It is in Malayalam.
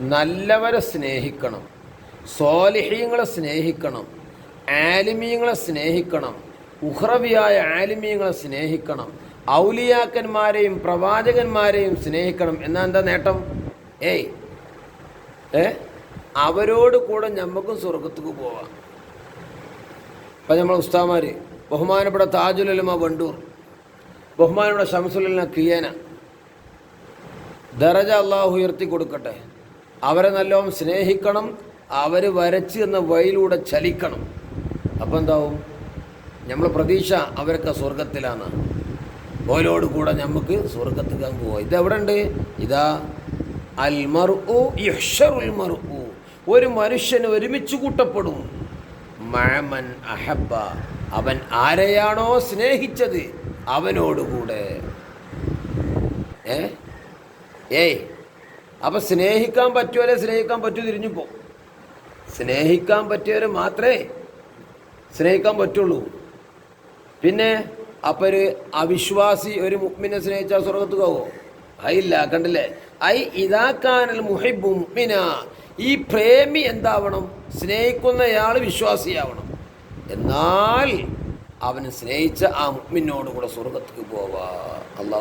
നല്ലവരെ സ്നേഹിക്കണം. സ്വാലിഹീങ്ങളെ സ്നേഹിക്കണം. ആലിമീങ്ങളെ സ്നേഹിക്കണം. ഉഹ്റവിയായ ആലിമീങ്ങളെ സ്നേഹിക്കണം. ഔലിയാക്കന്മാരെയും പ്രവാചകന്മാരെയും സ്നേഹിക്കണം. എന്നാ എന്താ നേട്ടം? ഏയ്. ഏ? അവരോട് കൂടെ നമുക്കും സ്വർഗത്തേക്ക് പോവാം. ഇപ്പം നമ്മൾ ഉസ്താമാർ ബഹുമാനപ്പെട്ട താജുലമ വണ്ടൂർ ബഹുമാനപ്പെട്ട ഷംസുലന കിയേന ദറജ അള്ളാഹു ഉയർത്തി കൊടുക്കട്ടെ. അവരെ നല്ലോണം സ്നേഹിക്കണം അവർ വരച്ച് എന്ന വഴിയിലൂടെ ചലിക്കണം. അപ്പം എന്താവും? നമ്മൾ പ്രതീക്ഷ അവരൊക്കെ സ്വർഗത്തിലാണ് ഓരോട് കൂടെ നമുക്ക് സ്വർഗത്തിക്കാൻ പോവാം. ഇതെവിടെ ഉണ്ട് ഇതാ അൽമർഉ മറു യഹ്ഷറുൽ മറു ഒരു മനുഷ്യന് ഒരുമിച്ച് കൂട്ടപ്പെടും. മഴമൻ അഹബ അവൻ ആരെയാണോ സ്നേഹിച്ചത്? അവനോടുകൂടെ ഏ? ഏയ് അപ്പം സ്നേഹിക്കാൻ പറ്റുമല്ലേ സ്നേഹിക്കാൻ പറ്റൂ തിരിഞ്ഞു പോ. സ്നേഹിക്കാൻ പറ്റിയവരെ മാത്രമേ സ്നേഹിക്കാൻ പറ്റുള്ളൂ. പിന്നെ അപ്പം ഒരു അവിശ്വാസി ഒരു മുഹ്മിനെ സ്നേഹിച്ചാൽ സ്വർഗത്ത് പോവോ? അയില്ല കണ്ടില്ലേ? ഐ ഇതാക്കാനൽ മുഹിബ് മുഗ്മിന ഈ പ്രേമി എന്താവണം? സ്നേഹിക്കുന്നയാൾ വിശ്വാസിയാവണം. എന്നാൽ അവന് സ്നേഹിച്ച ആ മുഹ്മിനോട് കൂടെ സ്വർഗത്തേക്ക് പോവാ. അള്ളാഹു